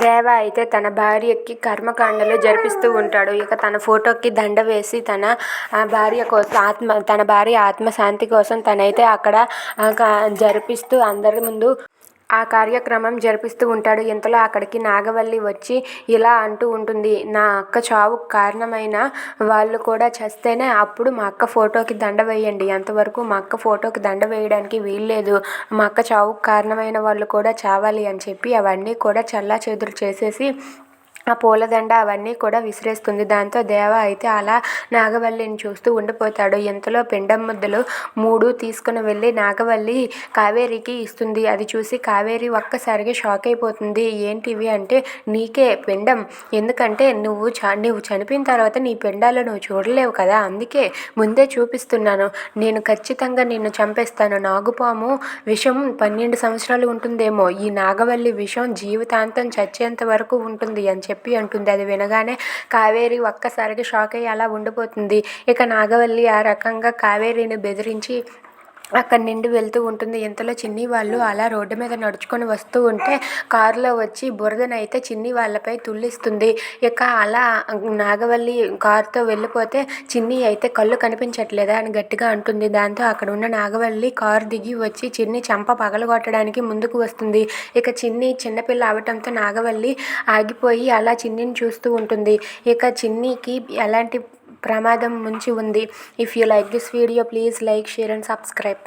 దేవ అయితే తన భార్యకి కర్మకాండలు జరిపిస్తూ ఉంటాడు. ఇక తన ఫోటోకి దండ వేసి తన ఆ, భార్య కోసం ఆత్మ తన భార్య ఆత్మశాంతి కోసం తనైతే అక్కడ జరిపిస్తూ అందరి ముందు ఆ కార్యక్రమం జరిపిస్తూ ఉంటాడు. ఇంతలో అక్కడికి నాగవల్లి వచ్చి ఇలా అంటూ ఉంటుంది నా అక్క చావుకు కారణమైన వాళ్ళు కూడా చస్తేనే అప్పుడు మా అక్క ఫోటోకి దండ వేయండి. అంతవరకు మా అక్క ఫోటోకి దండ వేయడానికి వీల్లేదు. మా అక్క చావుకు కారణమైన వాళ్ళు కూడా చావాలి అని చెప్పి అవన్నీ కూడా చల్లా చెదురు చేసేసి ఆ పూలదండ అవన్నీ కూడా విసిరేస్తుంది. దాంతో దేవ అయితే అలా నాగవల్లిని చూస్తూ ఉండిపోతాడు. ఇంతలో పిండం ముద్దలు మూడు తీసుకుని వెళ్ళి నాగవల్లి కావేరికి ఇస్తుంది. అది చూసి కావేరి ఒక్కసారిగా షాక్ అయిపోతుంది. ఏంటివి అంటే నీకే పిండం. ఎందుకంటే నువ్వు చ నువ్వు చనిపోయిన తర్వాత నీ పిండాలు నువ్వు చూడలేవు కదా. అందుకే ముందే చూపిస్తున్నాను. నేను ఖచ్చితంగా నిన్ను చంపేస్తాను. నాగుపాము విషం పన్నెండు సంవత్సరాలు ఉంటుందేమో. ఈ నాగవల్లి విషం జీవితాంతం చచ్చేంత వరకు ఉంటుంది అని చెప్పి చెప్పి అంటుంది. అది వినగానే కావేరి ఒక్కసారిగా షాక్ అయ్యి అలా ఉండిపోతుంది. ఇక నాగవల్లి ఆ రకంగా కావేరిని బెదిరించి అక్కడి నుండి వెళ్తూ ఉంటుంది. ఇంతలో చిన్ని వాళ్ళు అలా రోడ్డు మీద నడుచుకొని వస్తూ ఉంటే కారులో వచ్చి బురదనైతే చిన్ని వాళ్ళపై తుల్లిస్తుంది ఇక అలా నాగవల్లి కారుతో వెళ్ళిపోతే చిన్ని అయితే కళ్ళు కనిపించట్లేదా అని గట్టిగా అంటుంది. దాంతో అక్కడ ఉన్న నాగవల్లి కారు దిగి వచ్చి చిన్ని చంప పగలగొట్టడానికి ముందుకు వస్తుంది. ఇక చిన్ని చిన్నపిల్ల అవటంతో నాగవల్లి ఆగిపోయి అలా చిన్నిని చూస్తూ ఉంటుంది. ఇక చిన్నికి ఎలాంటి ప్రమాదం ముంచి ఉంది. If you like this video please like share and subscribe